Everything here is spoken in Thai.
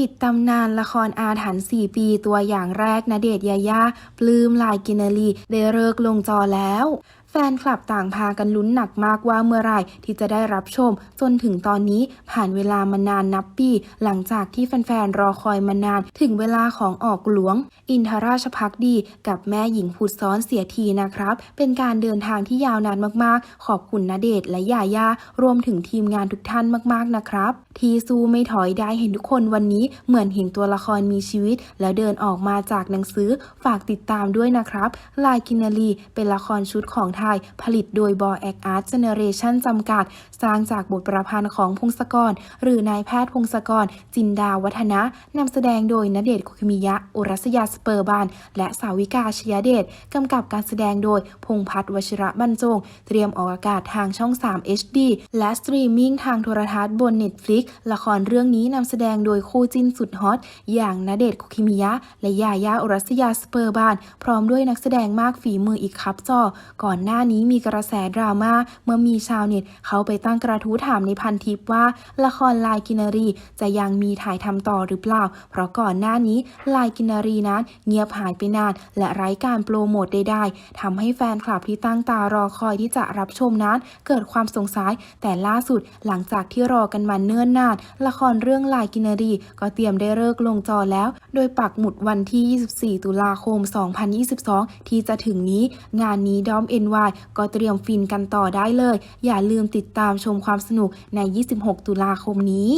ปิดตำนานละครอาถรรพ์4 ปีตัวอย่างแรกณเดชน์ยายาปลื้มลายกินารีได้เลิกลงจอแล้ว แฟนคลับต่างพากันลุ้นหนักมากว่าเมื่อไรที่จะได้รับชม จนถึงตอนนี้ผ่านเวลามานานนับปี หลังจากที่แฟนๆรอคอยมานาน ถึงเวลาของออกหลวง อินทราชพักดี กับแม่หญิงผุดซ้อนเสียทีนะครับ เป็นการเดินทางที่ยาวนานมากๆ ขอบคุณณเดชและยายารวมถึงทีมงานทุกท่านมากๆนะครับ ที่สู้ไม่ถอยได้เห็นทุกคนวันนี้เหมือนเห็นตัวละครมีชีวิต แล้วเดินออกมาจากหนังสือฝากติดตามด้วยนะครับลายกินนารีเป็นละครชุดของไทย ผลิตโดยบอแอคอาร์ตเจเนเรชั่นจำกัด สร้างจากบทประพันธ์ของพงศกร หรือนายแพทย์พงศกร จินดาวัฒนะนำแสดงโดยณเดชน์คุกิมิยะ อุรัสยาสเปอร์บาน และสาวิกาชยเดชกำกับการแสดงโดยพงพัฒน์วชิระบรรจง เตรียมออกอากาศทางช่อง 3 HD และสตรีมมิ่งทางโทรทัศน์บน Netflix ละครเรื่องนี้นำแสดงโดยคู่จิ้นสุดฮอต อย่างณเดชน์คุกิมิยะ และยายาอุรัสยาสเปอร์บาน พร้อมด้วยนักแสดงมากฝีมืออีกครับจอก่อนหน้านี้มีกระแสดราม่าเมื่อมีชาวเน็ตเขาไปตั้งกระทู้ถามในพันทิปว่า ละครลายกินารี จะยังมีถ่ายทำต่อหรือเปล่า เพราะก่อนหน้านี้ลายกินารีนั้นเงียบหายไปนาน และไร้การโปรโมทใดๆทำให้แฟนคลับที่ตั้งตารอคอยที่จะรับชมนั้น เกิดความสงสัยแต่ล่าสุดหลังจากที่รอกันมาเนิ่นนาน ละครเรื่องลายกินารี ก็เตรียมได้เลิกลงจอแล้ว โดยปักหมุดวันที่ 24 ตุลาคม 2022 ที่จะถึงนี้ งานนี้ดอมเอ็นวาย ก็เตรียมฟินกันต่อได้เลย อย่าลืมติดตามชมความสนุกใน 26 ตุลาคมนี้